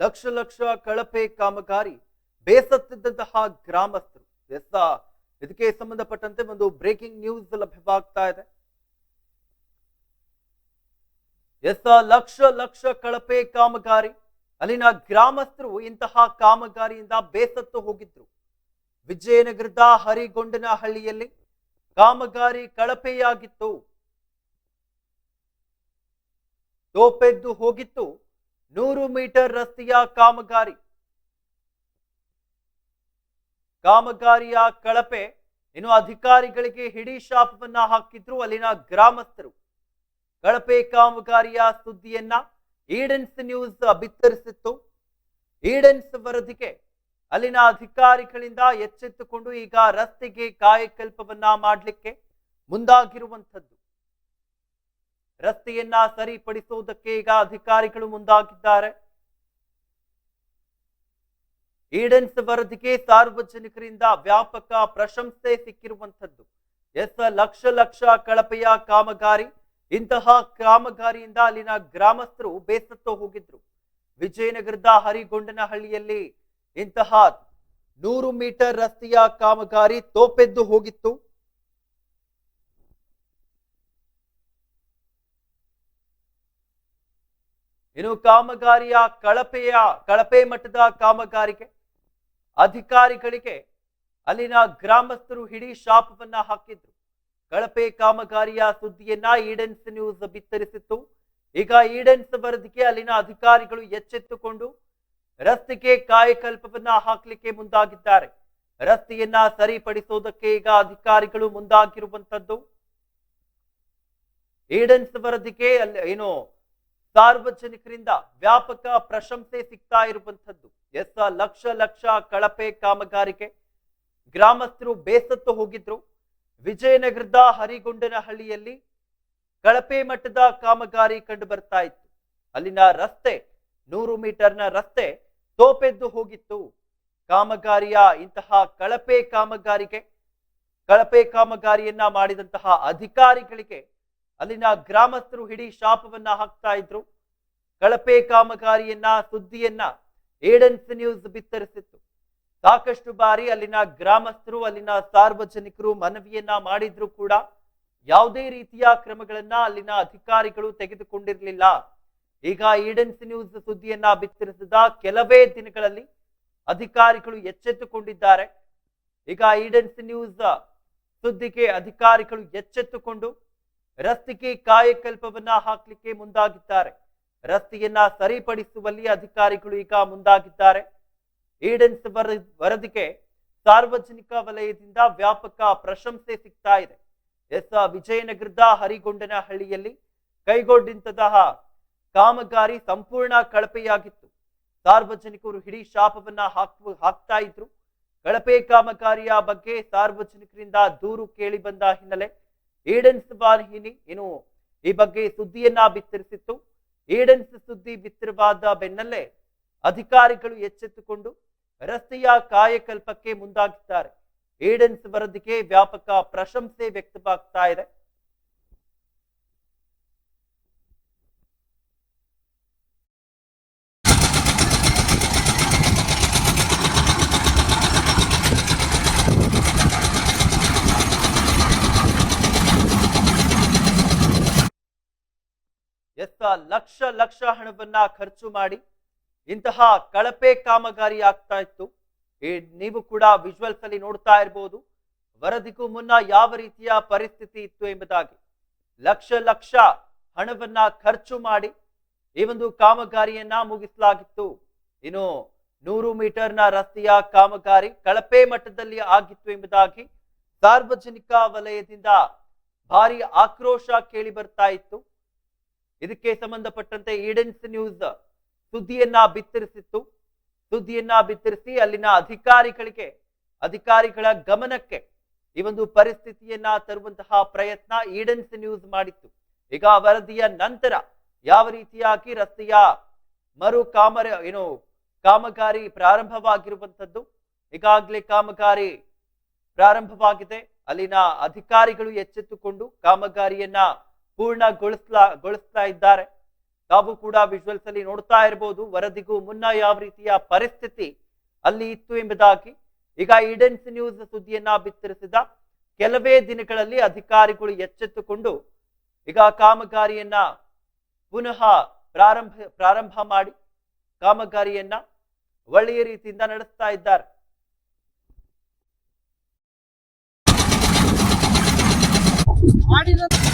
ಲಕ್ಷ ಲಕ್ಷ ಕಳಪೆ ಕಾಮಗಾರಿ ಬೇಸತ್ತಿದ್ದಂತಹ ಗ್ರಾಮಸ್ಥರು. ಎಸ್ ಇದಕ್ಕೆ ಸಂಬಂಧಪಟ್ಟಂತೆ ಒಂದು ಬ್ರೇಕಿಂಗ್ ನ್ಯೂಸ್ ಲಭ್ಯವಾಗ್ತಾ ಇದೆ. ಎಸ್ ಲಕ್ಷ ಲಕ್ಷ ಕಳಪೆ ಕಾಮಗಾರಿ. ಅಲ್ಲಿನ ಗ್ರಾಮಸ್ಥರು ಇಂತಹ ಕಾಮಗಾರಿಯಿಂದ ಬೇಸತ್ತು ಹೋಗಿದ್ರು. ವಿಜಯನಗರದ ಹರಿಗೊಂಡನಹಳ್ಳಿಯಲ್ಲಿ ಕಾಮಗಾರಿ ಕಳಪೆಯಾಗಿತ್ತು. ತೋಪೆದ್ದು ಹೋಗಿತ್ತು. ನೂರು ಮೀಟರ್ ರಸ್ತೆಯ ಕಾಮಗಾರಿ. ಕಾಮಗಾರಿಯ ಕಳಪೆ, ಇನ್ನು ಅಧಿಕಾರಿಗಳಿಗೆ ಹಿಡಿ ಶಾಪವನ್ನ ಹಾಕಿದ್ರು ಅಲ್ಲಿನ ಗ್ರಾಮಸ್ಥರು. ಕಳಪೆ ಕಾಮಗಾರಿಯ ಸುದ್ದಿಯನ್ನ ಈಡೆನ್ಸ್ ನ್ಯೂಸ್ ಬಿತ್ತರಿಸಿತ್ತು ಈಡೆನ್ಸ್ ವರದಿಗೆ ಅಲ್ಲಿನ ಅಧಿಕಾರಿಗಳಿಂದ ಎಚ್ಚೆತ್ತುಕೊಂಡು ಈಗ ರಸ್ತೆಗೆ ಕಾಯಕಲ್ಪವನ್ನ ಮಾಡಲಿಕ್ಕೆ ಮುಂದಾಗಿರುವಂಥದ್ದು. ರಸ್ತೆಯನ್ನ ಸರಿಪಡಿಸುವುದಕ್ಕೆ ಈಗ ಅಧಿಕಾರಿಗಳು ಮುಂದಾಗಿದ್ದಾರೆ. ಈಡನ್ಸ್ ವರದಿಗೆ ಸಾರ್ವಜನಿಕರಿಂದ ವ್ಯಾಪಕ ಪ್ರಶಂಸೆ ಸಿಕ್ಕಿರುವಂಥದ್ದು. ಎಸ್ ಲಕ್ಷ ಲಕ್ಷ ಕಳಪೆಯ ಕಾಮಗಾರಿ, ಇಂತಹ ಕಾಮಗಾರಿಯಿಂದ ಅಲ್ಲಿನ ಗ್ರಾಮಸ್ಥರು ಬೇಸತ್ತು ಹೋಗಿದ್ರು. ವಿಜಯನಗರದ ಹರಿಗೊಂಡನಹಳ್ಳಿಯಲ್ಲಿ ಇಂತಹ ನೂರು ಮೀಟರ್ ರಸ್ತೆಯ ಕಾಮಗಾರಿ ತೋಪೆದ್ದು ಹೋಗಿತ್ತು. ಇನ್ನು ಕಾಮಗಾರಿಯ ಕಳಪೆಯ, ಕಳಪೆ ಮಟ್ಟದ ಕಾಮಗಾರಿಗೆ ಅಧಿಕಾರಿಗಳಿಗೆ ಅಲ್ಲಿನ ಗ್ರಾಮಸ್ಥರು ಹಿಡಿ ಶಾಪವನ್ನ ಹಾಕಿದ್ರು. ಕಳಪೆ ಕಾಮಗಾರಿಯ ಸುದ್ದಿಯನ್ನ ಈಡೆನ್ಸ್ ನ್ಯೂಸ್ ಬಿತ್ತರಿಸಿತ್ತು. ಈಗ ಈಡೆನ್ಸ್ ವರದಿಗೆ ಅಲ್ಲಿನ ಅಧಿಕಾರಿಗಳು ಎಚ್ಚೆತ್ತುಕೊಂಡು ರಸ್ತೆಗೆ ಕಾಯಕಲ್ಪವನ್ನ ಹಾಕ್ಲಿಕ್ಕೆ ಮುಂದಾಗಿದ್ದಾರೆ. ರಸ್ತೆಯನ್ನ ಸರಿಪಡಿಸುವುದಕ್ಕೆ ಈಗ ಅಧಿಕಾರಿಗಳು ಮುಂದಾಗಿರುವಂತದ್ದು. ಈಡೆನ್ಸ್ ವರದಿಗೆ ಅಲ್ಲಿ ಏನು ಸಾರ್ವಜನಿಕರಿಂದ ವ್ಯಾಪಕ ಪ್ರಶಂಸೆ ಸಿಗ್ತಾ ಇರುವಂಥದ್ದು. ಎಸ್ ಲಕ್ಷ ಲಕ್ಷ ಕಳಪೆ ಕಾಮಗಾರಿಗೆ ಗ್ರಾಮಸ್ಥರು ಬೇಸತ್ತು ಹೋಗಿದ್ರು. ವಿಜಯನಗರದ ಹರಿಗೊಂಡನಹಳ್ಳಿಯಲ್ಲಿ ಕಳಪೆ ಮಟ್ಟದ ಕಾಮಗಾರಿ ಕಂಡು ಬರ್ತಾ ಇತ್ತು. ಅಲ್ಲಿನ ರಸ್ತೆ, ನೂರು ಮೀಟರ್ನ ರಸ್ತೆ ತೋಪೆದ್ದು ಹೋಗಿತ್ತು. ಕಾಮಗಾರಿಯ ಇಂತಹ ಕಳಪೆ ಕಾಮಗಾರಿಗೆ, ಕಳಪೆ ಕಾಮಗಾರಿಯನ್ನ ಮಾಡಿದಂತಹ ಅಧಿಕಾರಿಗಳಿಗೆ ಅಲ್ಲಿನ ಗ್ರಾಮಸ್ಥರು ಹಿಡಿ ಶಾಪವನ್ನ ಹಾಕ್ತಾ ಇದ್ರು. ಕಳಪೆ ಕಾಮಗಾರಿಯನ್ನ, ಸುದ್ದಿಯನ್ನ ಏಡೆನ್ಸ್ ನ್ಯೂಸ್ ಬಿತ್ತರಿಸಿತ್ತು. ಸಾಕಷ್ಟು ಬಾರಿ ಅಲ್ಲಿನ ಗ್ರಾಮಸ್ಥರು, ಅಲ್ಲಿನ ಸಾರ್ವಜನಿಕರು ಮನವಿಯನ್ನ ಮಾಡಿದ್ರು ಕೂಡ. ಯಾವುದೇ ರೀತಿಯ ಕ್ರಮಗಳನ್ನ ಅಲ್ಲಿನ ಅಧಿಕಾರಿಗಳು ತೆಗೆದುಕೊಂಡಿರಲಿಲ್ಲ. ಈಗ ಈಡೆನ್ಸ್ ನ್ಯೂಸ್ ಸುದ್ದಿಯನ್ನ ಬಿತ್ತರಿಸಿದ ಕೆಲವೇ ದಿನಗಳಲ್ಲಿ ಅಧಿಕಾರಿಗಳು ಎಚ್ಚೆತ್ತುಕೊಂಡಿದ್ದಾರೆ. ಈಗ ಈಡೆನ್ಸ್ ನ್ಯೂಸ್ ಸುದ್ದಿಗೆ ಅಧಿಕಾರಿಗಳು ಎಚ್ಚೆತ್ತುಕೊಂಡು ರಸ್ತೆಗೆ ಕಾಯಕಲ್ಪವನ್ನ ಹಾಕ್ಲಿಕ್ಕೆ ಮುಂದಾಗಿದ್ದಾರೆ. ರಸ್ತೆಯನ್ನ ಸರಿಪಡಿಸುವಲ್ಲಿ ಅಧಿಕಾರಿಗಳು ಈಗ ಮುಂದಾಗಿದ್ದಾರೆ. ಈಡೆನ್ಸ್ ವರ ವರದಿಗೆ ಸಾರ್ವಜನಿಕ ವಲಯದಿಂದ ವ್ಯಾಪಕ ಪ್ರಶಂಸೆ ಸಿಗ್ತಾ ಇದೆ. ಎಸ್ ವಿಜಯನಗರದ ಹರಿಗೊಂಡನಹಳ್ಳಿಯಲ್ಲಿ ಕೈಗೊಂಡಂತಹ ಕಾಮಗಾರಿ ಸಂಪೂರ್ಣ ಕಳಪೆಯಾಗಿತ್ತು. ಸಾರ್ವಜನಿಕರು ಹಿಡಿ ಶಾಪವನ್ನ ಹಾಕುವ, ಹಾಕ್ತಾ ಇದ್ರು. ಕಳಪೆ ಕಾಮಗಾರಿಯ ಬಗ್ಗೆ ಸಾರ್ವಜನಿಕರಿಂದ ದೂರು ಕೇಳಿ ಬಂದ ಹಿನ್ನೆಲೆ ಈಡೆನ್ಸ್ ವಾಹಿನಿ ಏನು ಈ ಬಗ್ಗೆ ಸುದ್ದಿಯನ್ನ ಬಿತ್ತರಿಸಿತ್ತು. ಏಡೆನ್ಸ್ ಸುದ್ದಿ ಬಿತ್ತರವಾದ ಬೆನ್ನಲ್ಲೇ ಅಧಿಕಾರಿಗಳು ಎಚ್ಚೆತ್ತುಕೊಂಡು ರಸ್ತೆಯ ಕಾಯಕಲ್ಪಕ್ಕೆ ಮುಂದಾಗಿದ್ದಾರೆ. ಏಡೆನ್ಸ್ ವರದಿಗೆ ವ್ಯಾಪಕ ಪ್ರಶಂಸೆ ವ್ಯಕ್ತವಾಗ್ತಾ ಇದೆ ಎಸ್ ಲಕ್ಷ ಲಕ್ಷ ಹಣವನ್ನ ಖರ್ಚು ಮಾಡಿ ಇಂತಹ ಕಳಪೆ ಕಾಮಗಾರಿ ಆಗ್ತಾ ಇತ್ತು. ನೀವು ಕೂಡ ವಿಜುವಲ್ಸ್ ಅಲ್ಲಿ ನೋಡ್ತಾ ಇರಬಹುದು ವರದಿಗೂ ಮುನ್ನ ಯಾವ ರೀತಿಯ ಪರಿಸ್ಥಿತಿ ಇತ್ತು ಎಂಬುದಾಗಿ ಲಕ್ಷ ಲಕ್ಷ ಹಣವನ್ನ ಖರ್ಚು ಮಾಡಿ ಈ ಒಂದು ಕಾಮಗಾರಿಯನ್ನ ಮುಗಿಸಲಾಗಿತ್ತು. ಇನ್ನು ನೂರು ಮೀಟರ್ನ ರಸ್ತೆಯ ಕಾಮಗಾರಿ ಕಳಪೆ ಮಟ್ಟದಲ್ಲಿ ಆಗಿತ್ತು ಎಂಬುದಾಗಿ ಸಾರ್ವಜನಿಕ ವಲಯದಿಂದ ಭಾರಿ ಆಕ್ರೋಶ ಕೇಳಿ ಬರ್ತಾ ಇತ್ತು. ಇದಕ್ಕೆ ಸಂಬಂಧಪಟ್ಟಂತೆ ಈಡೆನ್ಸ್ ನ್ಯೂಸ್ ಸುದ್ದಿಯನ್ನ ಬಿತ್ತರಿಸಿತ್ತು. ಸುದ್ದಿಯನ್ನ ಬಿತ್ತರಿಸಿ ಅಲ್ಲಿನ ಅಧಿಕಾರಿಗಳಿಗೆ, ಅಧಿಕಾರಿಗಳ ಗಮನಕ್ಕೆ ಈ ಒಂದು ಪರಿಸ್ಥಿತಿಯನ್ನ ತರುವಂತಹ ಪ್ರಯತ್ನ ಈಡೆನ್ಸ್ ನ್ಯೂಸ್ ಮಾಡಿತ್ತು. ಈಗ ವರದಿಯ ನಂತರ ಯಾವ ರೀತಿಯಾಗಿ ರಸ್ತೆಯ ಮರು ಕಾಮರ, ಏನು ಕಾಮಗಾರಿ ಪ್ರಾರಂಭವಾಗಿರುವಂಥದ್ದು? ಈಗಾಗಲೇ ಕಾಮಗಾರಿ ಪ್ರಾರಂಭವಾಗಿದೆ. ಅಲ್ಲಿನ ಅಧಿಕಾರಿಗಳು ಎಚ್ಚೆತ್ತುಕೊಂಡು ಕಾಮಗಾರಿಯನ್ನ ಪೂರ್ಣಗೊಳಿಸ್ಲಾ, ಗೊಳಿಸ್ತಾ ಇದ್ದಾರೆ. ತಾವು ಕೂಡ ವಿಜುವಲ್ಸ್ ಅಲ್ಲಿ ನೋಡ್ತಾ ಇರಬಹುದು ವರದಿಗೂ ಮುನ್ನ ಯಾವ ರೀತಿಯ ಪರಿಸ್ಥಿತಿ ಅಲ್ಲಿ ಇತ್ತು ಎಂಬುದಾಗಿ. ಈಗ ಈಡೆನ್ಸ್ ನ್ಯೂಸ್ ಸುದ್ದಿಯನ್ನ ಬಿತ್ತರಿಸಿದ ಕೆಲವೇ ದಿನಗಳಲ್ಲಿ ಅಧಿಕಾರಿಗಳು ಎಚ್ಚೆತ್ತುಕೊಂಡು ಈಗ ಕಾಮಗಾರಿಯನ್ನ ಪುನಃ ಪ್ರಾರಂಭ ಪ್ರಾರಂಭ ಮಾಡಿ ಕಾಮಗಾರಿಯನ್ನ ಒಳ್ಳೆಯ ರೀತಿಯಿಂದ ನಡೆಸ್ತಾ ಇದ್ದಾರೆ. ಎಸ್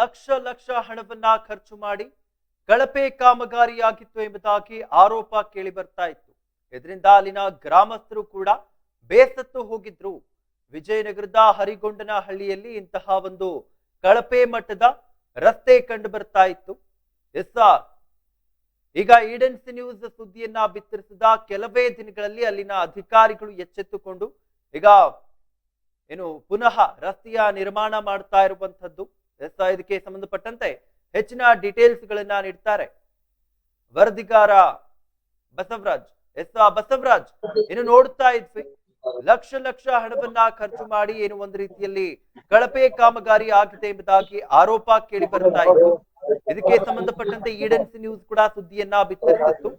ಲಕ್ಷ ಲಕ್ಷ ಹಣವನ್ನ ಖರ್ಚು ಮಾಡಿ ಕಳಪೆ ಕಾಮಗಾರಿಯಾಗಿತ್ತು ಎಂಬುದಾಗಿ ಆರೋಪ ಕೇಳಿ ಬರ್ತಾ ಇತ್ತು. ಇದರಿಂದ ಅಲ್ಲಿನ ಗ್ರಾಮಸ್ಥರು ಕೂಡ ಬೇಸತ್ತು ಹೋಗಿದ್ರು. ವಿಜಯನಗರದ ಹರಿಗೊಂಡನ ಹಳ್ಳಿಯಲ್ಲಿ ಇಂತಹ ಒಂದು ಕಳಪೆ ಮಟ್ಟದ ರಸ್ತೆ ಕಂಡು ಬರ್ತಾ ಇತ್ತು. ಎಸ್ ಈಗ ಈಡನ್ಸ್ ನ್ಯೂಸ್ ಸುದ್ದಿಯನ್ನ ಬಿತ್ತರಿಸಿದ ಕೆಲವೇ ದಿನಗಳಲ್ಲಿ ಅಲ್ಲಿನ ಅಧಿಕಾರಿಗಳು ಎಚ್ಚೆತ್ತುಕೊಂಡು ಈಗ ಏನು ಪುನಃ ರಸ್ತೆಯ ನಿರ್ಮಾಣ ಮಾಡ್ತಾ ಇರುವಂತದ್ದು ಎಸ್ ಸಂಬಂಧಪಟ್ಟಂತೆ ಹೆಚ್ಚಿನ ಡೀಟೇಲ್ಸ್ ಗಳನ್ನ ನೀಡ್ತಾರೆ. ವರದಿಗಾರ ಬಸವರಾಜ್, ಎಸ್ ಬಸವರಾಜ್ ಇನ್ನು ನೋಡ್ತಾ ಇದ್ವಿ. ಲಕ್ಷ ಲಕ್ಷ ಹಣವನ್ನ ಖರ್ಚು ಮಾಡಿ ಏನು ಒಂದು ರೀತಿಯಲ್ಲಿ ಕಳಪೆ ಕಾಮಗಾರಿ ಆಗಿದೆ ಎಂಬುದಾಗಿ ಆರೋಪ ಕೇಳಿ ಬರ್ತಾ ಇತ್ತು. ಇದಕ್ಕೆ ಸಂಬಂಧಪಟ್ಟಂತೆ ಈಡನ್ಸ್ ನ್ಯೂಸ್ ಕೂಡ ಸುದ್ದಿಯನ್ನ ಬಿತ್ತರಿಸಿತ್ತು.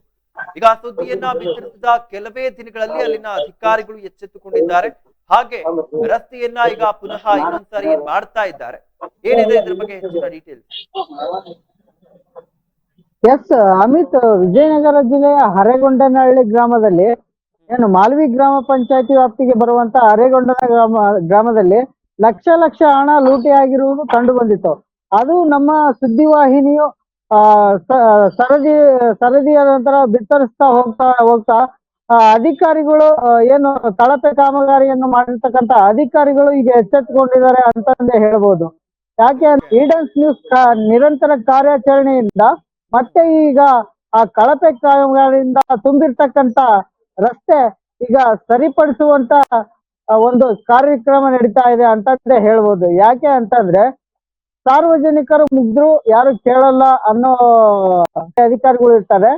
ಈಗ ಸುದ್ದಿಯನ್ನ ಬಿತ್ತರಿಸಿದ ಕೆಲವೇ ದಿನಗಳಲ್ಲಿ ಅಲ್ಲಿನ ಅಧಿಕಾರಿಗಳು ಎಚ್ಚೆತ್ತುಕೊಂಡಿದ್ದಾರೆ. ಹಾಗೆ ರಸ್ತೆಯನ್ನ ಈಗ ಪುನಃ ಇನ್ನೊಂದ್ಸಾರಿ ಮಾಡ್ತಾ ಇದ್ದಾರೆ. ಏನಿದೆ ಇದ್ರ ಬಗ್ಗೆ ಹೆಚ್ಚಿನ ಡೀಟೇಲ್ಸ್ ಎಸ್ ಅಮಿತ್ ವಿಜಯನಗರ ಜಿಲ್ಲೆಯ ಹರೇಗೊಂಡನಹಳ್ಳಿ ಗ್ರಾಮದಲ್ಲಿ ಏನು ಮಾಲ್ವಿ ಗ್ರಾಮ ಪಂಚಾಯತಿ ವ್ಯಾಪ್ತಿಗೆ ಬರುವಂತ ಹರೇಗೊಂಡನ ಗ್ರಾಮ ಗ್ರಾಮದಲ್ಲಿ ಲಕ್ಷ ಲಕ್ಷ ಹಣ ಲೂಟಿ ಆಗಿರುವುದು ಕಂಡು ಬಂದಿತ್ತು ಅದು ನಮ್ಮ ಸುದ್ದಿವಾಹಿನಿಯು ಆ ಸರದಿ ಸರದಿಯ ನಂತರ ಬಿತ್ತರಿಸ್ತಾ ಹೋಗ್ತಾ ಹೋಗ್ತಾ ಅಧಿಕಾರಿಗಳು ಏನು ಕಳಪೆ ಕಾಮಗಾರಿಯನ್ನು ಮಾಡಿರ್ತಕ್ಕಂತ ಅಧಿಕಾರಿಗಳು ಈಗ ಎಚ್ಚೆತ್ತುಕೊಂಡಿದ್ದಾರೆ ಅಂತಂದೇ ಹೇಳ್ಬೋದು. ಯಾಕೆ ಈಡನ್ಸ್ ನ್ಯೂಸ್ ನಿರಂತರ ಕಾರ್ಯಾಚರಣೆಯಿಂದ ಮತ್ತೆ ಈಗ ಆ ಕಳಪೆ ಕಾಮಗಾರಿಯಿಂದ ತುಂಬಿರ್ತಕ್ಕಂತ ರಸ್ತೆ ಈಗ ಸರಿಪಡಿಸುವಂತ ಒಂದು ಕಾರ್ಯಕ್ರಮ ನಡೀತಾ ಇದೆ ಅಂತಂದೇ ಹೇಳ್ಬೋದು. ಯಾಕೆ ಅಂತಂದ್ರೆ ಸಾರ್ವಜನಿಕರು ಮುಗ್ದ್ರು, ಯಾರು ಕೇಳಲ್ಲ ಅನ್ನೋ ಅಧಿಕಾರಿಗಳು ಇರ್ತಾರೆ.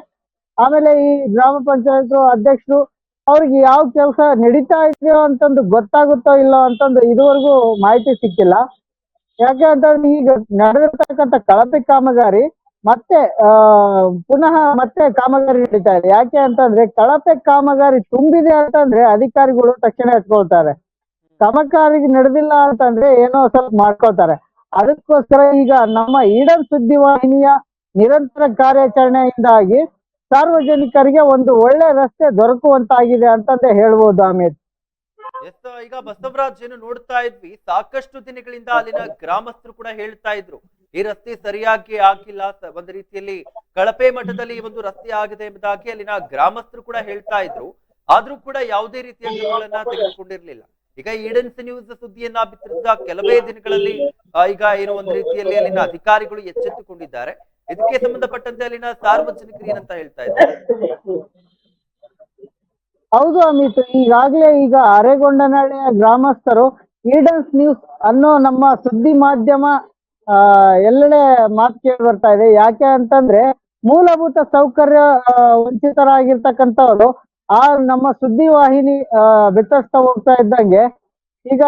ಆಮೇಲೆ ಈ ಗ್ರಾಮ ಪಂಚಾಯತ್ ಅಧ್ಯಕ್ಷರು ಅವ್ರಿಗೆ ಯಾವ ಕೆಲಸ ನಡೀತಾ ಇದೆಯೋ ಅಂತಂದು ಗೊತ್ತಾಗುತ್ತೋ ಇಲ್ಲೋ ಅಂತಂದು ಇದುವರೆಗೂ ಮಾಹಿತಿ ಸಿಕ್ಕಿಲ್ಲ. ಯಾಕೆ ಅಂತಂದ್ರೆ ಈಗ ನಡೆದಿರ್ತಕ್ಕಂಥ ಕಳಪೆ ಕಾಮಗಾರಿ ಮತ್ತೆ ಪುನಃ ಮತ್ತೆ ಕಾಮಗಾರಿ ನಡೀತಾ ಇದೆ. ಯಾಕೆ ಅಂತಂದ್ರೆ ಕಳಪೆ ಕಾಮಗಾರಿ ತುಂಬಿದೆ ಅಂತಂದ್ರೆ ಅಧಿಕಾರಿಗಳು ತಕ್ಷಣ ಎತ್ಕೊಳ್ತಾರೆ. ಕಾಮಗಾರಿ ನಡೆದಿಲ್ಲ ಅಂತಂದ್ರೆ ಏನೋ ಸ್ವಲ್ಪ ಮಾಡ್ಕೊಳ್ತಾರೆ. ಅದಕ್ಕೋಸ್ಕರ ಈಗ ನಮ್ಮ ಈಡನ್ ಸುದ್ದಿವಾಹಿನಿಯ ನಿರಂತರ ಕಾರ್ಯಾಚರಣೆಯಿಂದಾಗಿ ಸಾರ್ವಜನಿಕರಿಗೆ ಒಂದು ಒಳ್ಳೆ ರಸ್ತೆ ದೊರಕುವಂತಾಗಿದೆ ಅಂತಂದೇ ಹೇಳ್ಬೋದು ಅಮಿತ್ ಎಸ್ ಈಗ ಬಸವರಾಜ್ ಏನು ನೋಡ್ತಾ ಇದ್ವಿ. ಸಾಕಷ್ಟು ದಿನಗಳಿಂದ ಅಲ್ಲಿನ ಗ್ರಾಮಸ್ಥರು ಕೂಡ ಹೇಳ್ತಾ ಇದ್ರು. ಈ ರಸ್ತೆ ಸರಿಯಾಗಿ ಆಗಿಲ್ಲ ಒಂದು ರೀತಿಯಲ್ಲಿ ಕಳಪೆ ಮಟ್ಟದಲ್ಲಿ ಈ ಒಂದು ರಸ್ತೆ ಆಗಿದೆ ಎಂಬುದಾಗಿ ಅಲ್ಲಿನ ಗ್ರಾಮಸ್ಥರು ಕೂಡ ಹೇಳ್ತಾ ಇದ್ರು. ಆದ್ರೂ ಕೂಡ ಯಾವುದೇ ರೀತಿಯ ಕ್ರಮಗಳನ್ನ ತೆಗೆದುಕೊಂಡಿರ್ಲಿಲ್ಲ. ಈಗ ಈಡನ್ಸ್ ನ್ಯೂಸ್ ಸುದ್ದಿಯನ್ನ ಬಿತ್ತಿದ್ದ ಕೆಲವೇ ದಿನಗಳಲ್ಲಿ ಈಗ ಏನು ಒಂದು ರೀತಿಯಲ್ಲಿ ಅಲ್ಲಿನ ಅಧಿಕಾರಿಗಳು ಎಚ್ಚೆತ್ತುಕೊಂಡಿದ್ದಾರೆ. ಇದಕ್ಕೆ ಸಂಬಂಧಪಟ್ಟಂತೆ ಅಲ್ಲಿನ ಸಾರ್ವಜನಿಕರು ಏನಂತ ಹೇಳ್ತಾ ಇದ್ದಾರೆ? ಹೌದು ಅಮಿತ್, ಈಗಾಗಲೇ ಈಗ ಅರೆಗೊಂಡನಹಳ್ಳಿಯ ಗ್ರಾಮಸ್ಥರು ಈಡನ್ಸ್ ನ್ಯೂಸ್ ಅನ್ನೋ ನಮ್ಮ ಸುದ್ದಿ ಮಾಧ್ಯಮ ಎಲ್ಲೆಡೆ ಮಾತು ಕೇಳಿ ಬರ್ತಾ ಇದೆ. ಯಾಕೆ ಅಂತಂದ್ರೆ ಮೂಲಭೂತ ಸೌಕರ್ಯ ವಂಚಿತರಾಗಿರ್ತಕ್ಕಂಥವ್ರು ಆ ನಮ್ಮ ಸುದ್ದಿ ವಾಹಿನಿ ಬಿತ್ತರಿಸ್ತಾ ಹೋಗ್ತಾ ಇದ್ದಂಗೆ ಈಗ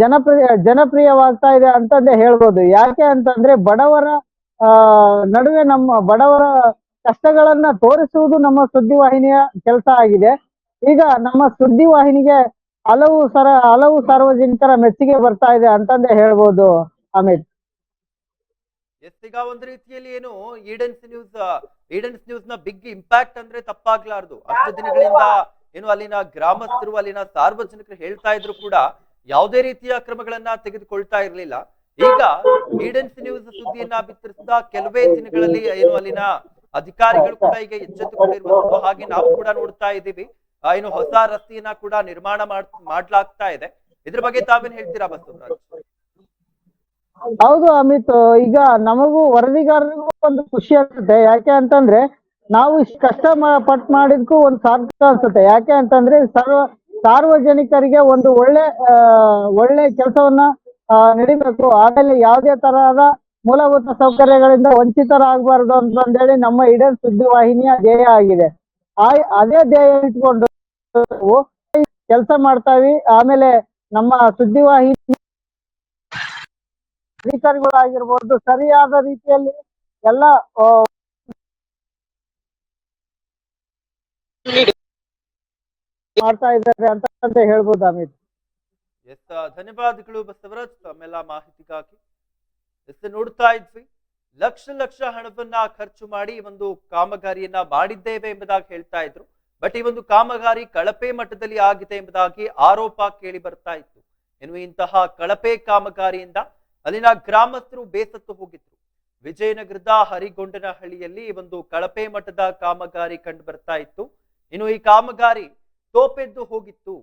ಜನಪ್ರಿಯ, ಜನಪ್ರಿಯವಾಗ್ತಾ ಇದೆ ಅಂತಂದೇ ಹೇಳ್ಬೋದು. ಯಾಕೆ ಅಂತಂದ್ರೆ ಬಡವರ ನಡುವೆ ನಮ್ಮ ಬಡವರ ಕಷ್ಟಗಳನ್ನ ತೋರಿಸುವುದು ನಮ್ಮ ಸುದ್ದಿವಾಹಿನಿಯ ಕೆಲಸ ಆಗಿದೆ. ಈಗ ನಮ್ಮ ಸುದ್ದಿವಾಹಿನಿಗೆ ಹಲವು ಸರ, ಹಲವು ಸಾರ್ವಜನಿಕರ ಮೆಚ್ಚುಗೆ ಬರ್ತಾ ಇದೆ ಅಂತಂದೇ ಹೇಳ್ಬೋದು ಅಮಿತ್. ಎಸ್, ಈಗ ಒಂದು ರೀತಿಯಲ್ಲಿ ಏನು ಈಡನ್ಸ್ ನ್ಯೂಸ್ ಈಡನ್ಸ್ ನ್ಯೂಸ್ನ ಬಿಗ್ ಇಂಪ್ಯಾಕ್ಟ್ ಅಂದ್ರೆ ತಪ್ಪಾಗ್ಲಾರ್ದು. ಅಷ್ಟು ದಿನಗಳಿಂದ ಏನು ಅಲ್ಲಿನ ಗ್ರಾಮಸ್ಥರು, ಅಲ್ಲಿನ ಸಾರ್ವಜನಿಕರು ಹೇಳ್ತಾ ಇದ್ರು ಕೂಡ ಯಾವುದೇ ರೀತಿಯ ಕ್ರಮಗಳನ್ನ ತೆಗೆದುಕೊಳ್ತಾ ಇರ್ಲಿಲ್ಲ. ಈಗ ಈಡನ್ಸ್ ನ್ಯೂಸ್ ಸುದ್ದಿಯನ್ನ ಬಿತ್ತರಿಸಿದ ಕೆಲವೇ ದಿನಗಳಲ್ಲಿ ಏನು ಅಲ್ಲಿನ ಅಧಿಕಾರಿಗಳು ಕೂಡ ಈಗ ಎಚ್ಚೆತ್ತುಕೊಂಡಿರುವಂತದ್ದು ಹಾಗೆ ನಾವು ಕೂಡ ನೋಡ್ತಾ ಇದ್ದೀವಿ. ಏನು ಹೊಸ ರಸ್ತೆಯನ್ನ ಕೂಡ ನಿರ್ಮಾಣ ಮಾಡ್, ಮಾಡ್ಲಾಗ್ತಾ ಇದೆ. ಇದ್ರ ಬಗ್ಗೆ ತಾವೇನ್ ಹೇಳ್ತೀರಾ ಬಸವರಾಜ್? ಹೌದು ಅಮಿತ್, ಈಗ ನಮಗೂ ವರದಿಗಾರರಿಗೂ ಒಂದು ಖುಷಿ ಅನ್ಸುತ್ತೆ. ಯಾಕೆ ಅಂತಂದ್ರೆ ನಾವು ಇಷ್ಟು ಕಷ್ಟ ಪಟ್ ಮಾಡಿದ್ಕು ಒಂದು ಸಾರ್ಥಕ ಅನ್ಸುತ್ತೆ. ಯಾಕೆ ಅಂತಂದ್ರೆ ಸಾರ್ವ, ಸಾರ್ವಜನಿಕರಿಗೆ ಒಂದು ಒಳ್ಳೆ ಒಳ್ಳೆ ಕೆಲಸವನ್ನ ನಡಿಬೇಕು. ಆಮೇಲೆ ಯಾವುದೇ ತರಹದ ಮೂಲಭೂತ ಸೌಕರ್ಯಗಳಿಂದ ವಂಚಿತರಾಗಬಾರ್ದು ಅಂತಂದೇಳಿ ನಮ್ಮ ಇಡನ್ ಸುದ್ದಿವಾಹಿನಿಯ ಧ್ಯೇಯ ಆಗಿದೆ. ಆ, ಅದೇ ಧ್ಯೇಯ ಇಟ್ಕೊಂಡು ಕೆಲಸ ಮಾಡ್ತಾವಿ. ಆಮೇಲೆ ನಮ್ಮ ಸುದ್ದಿವಾಹಿನಿ ಅಧಿಕಾರಿಗಳಾಗಿರ್ಬೋದು, ಸರಿಯಾದ ರೀತಿಯಲ್ಲಿ ಎಲ್ಲ ಮಾಡ್ತಾ ಇದ್ದಾರೆ ಅಂತ ಹೇಳ್ಬೋದು ಅಮಿತ್. ಎಸ್ ಧನ್ಯವಾದಗಳು ಬಸವರಾಜ್, ತಮ್ಮೆಲ್ಲ ಮಾಹಿತಿಗಾಗಿ. ಎಸ್ ನೋಡ್ತಾ ಇದ್ವಿ. ಲಕ್ಷ ಲಕ್ಷ ಹಣವನ್ನ ಖರ್ಚು ಮಾಡಿ ಒಂದು ಕಾಮಗಾರಿಯನ್ನ ಮಾಡಿದ್ದೇವೆ ಎಂಬುದಾಗಿ ಹೇಳ್ತಾ ಇದ್ರು. ಬಟ್ ಈ ಒಂದು ಕಾಮಗಾರಿ ಕಳಪೆ ಮಟ್ಟದಲ್ಲಿ ಆಗಿದೆ ಎಂಬುದಾಗಿ ಆರೋಪ ಕೇಳಿ ಬರ್ತಾ ಇತ್ತು. ಇನ್ನು ಇಂತಹ ಕಳಪೆ ಕಾಮಗಾರಿಯಿಂದ ಅಲ್ಲಿನ ಗ್ರಾಮಸ್ಥರು ಬೇಸತ್ತು ಹೋಗಿದ್ರು. ವಿಜಯನಗರದ ಹರಿಗೊಂಡನಹಳ್ಳಿಯಲ್ಲಿ ಒಂದು ಕಳಪೆ ಮಟ್ಟದ ಕಾಮಗಾರಿ ಕಂಡು ಬರ್ತಾ ಇತ್ತು. ಇನ್ನು ಈ ಕಾಮಗಾರಿ ತೋಪೆದ್ದು ಹೋಗಿತ್ತು.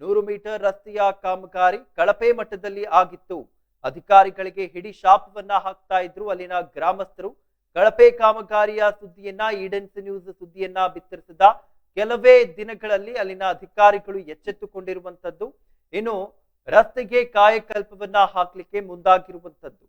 ನೂರು ಮೀಟರ್ ರಸ್ತೆಯ ಕಾಮಗಾರಿ ಕಳಪೆ ಮಟ್ಟದಲ್ಲಿ ಆಗಿತ್ತು. ಅಧಿಕಾರಿಗಳಿಗೆ ಹಿಡಿ ಶಾಪವನ್ನ ಹಾಕ್ತಾ ಇದ್ರು ಅಲ್ಲಿನ ಗ್ರಾಮಸ್ಥರು. ಕಳಪೆ ಕಾಮಗಾರಿಯ ಸುದ್ದಿಯನ್ನ ಈಡೆನ್ಸ್ ನ್ಯೂಸ್ ಸುದ್ದಿಯನ್ನ ಬಿತ್ತರಿಸಿದ ಕೆಲವೇ ದಿನಗಳಲ್ಲಿ ಅಲ್ಲಿನ ಅಧಿಕಾರಿಗಳು ಎಚ್ಚೆತ್ತುಕೊಂಡಿರುವಂತದ್ದು. ಇನ್ನು ರಸ್ತೆಗೆ ಕಾಯಕಲ್ಪವನ್ನ ಹಾಕ್ಲಿಕ್ಕೆ ಮುಂದಾಗಿರುವಂತದ್ದು.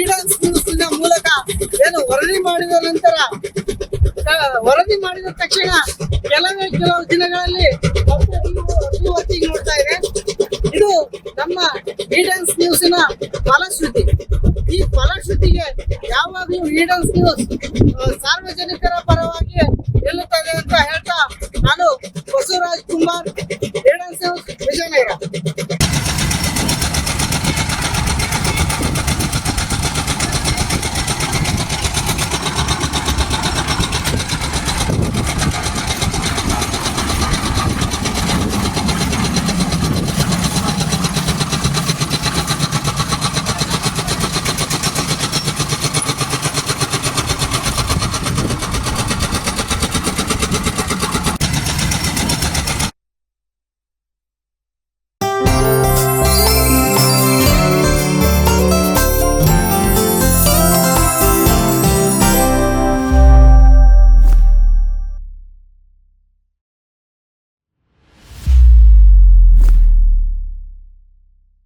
ಈಡನ್ಸ್ ನ್ಯೂಸ್ನ ಮೂಲಕ ಏನು ವರದಿ ಮಾಡಿದ ನಂತರ ವರದಿ ಮಾಡಿದ ತಕ್ಷಣ ಕೆಲವೇ ಕೆಲವು ದಿನಗಳಲ್ಲಿ ಹೊತ್ತಿಗೆ ನೋಡ್ತಾ ಇದೆ. ಇದು ನಮ್ಮ ಈಡನ್ಸ್ ನ್ಯೂಸಿನ ಫಲಶ್ರುತಿ. ಈ ಫಲಶ್ರುತಿಗೆ ಯಾವಾಗಲೂ ಈಡನ್ಸ್ ನ್ಯೂಸ್ ಸಾರ್ವಜನಿಕರ ಪರವಾಗಿ ನಿಲ್ಲುತ್ತದೆ ಅಂತ ಹೇಳ್ತಾ ನಾನು ಬಸವರಾಜ್ ಕುಮಾರ್ ಈಡನ್ಸ್ ನ್ಯೂಸ್ ವಿಜಯನಗರ.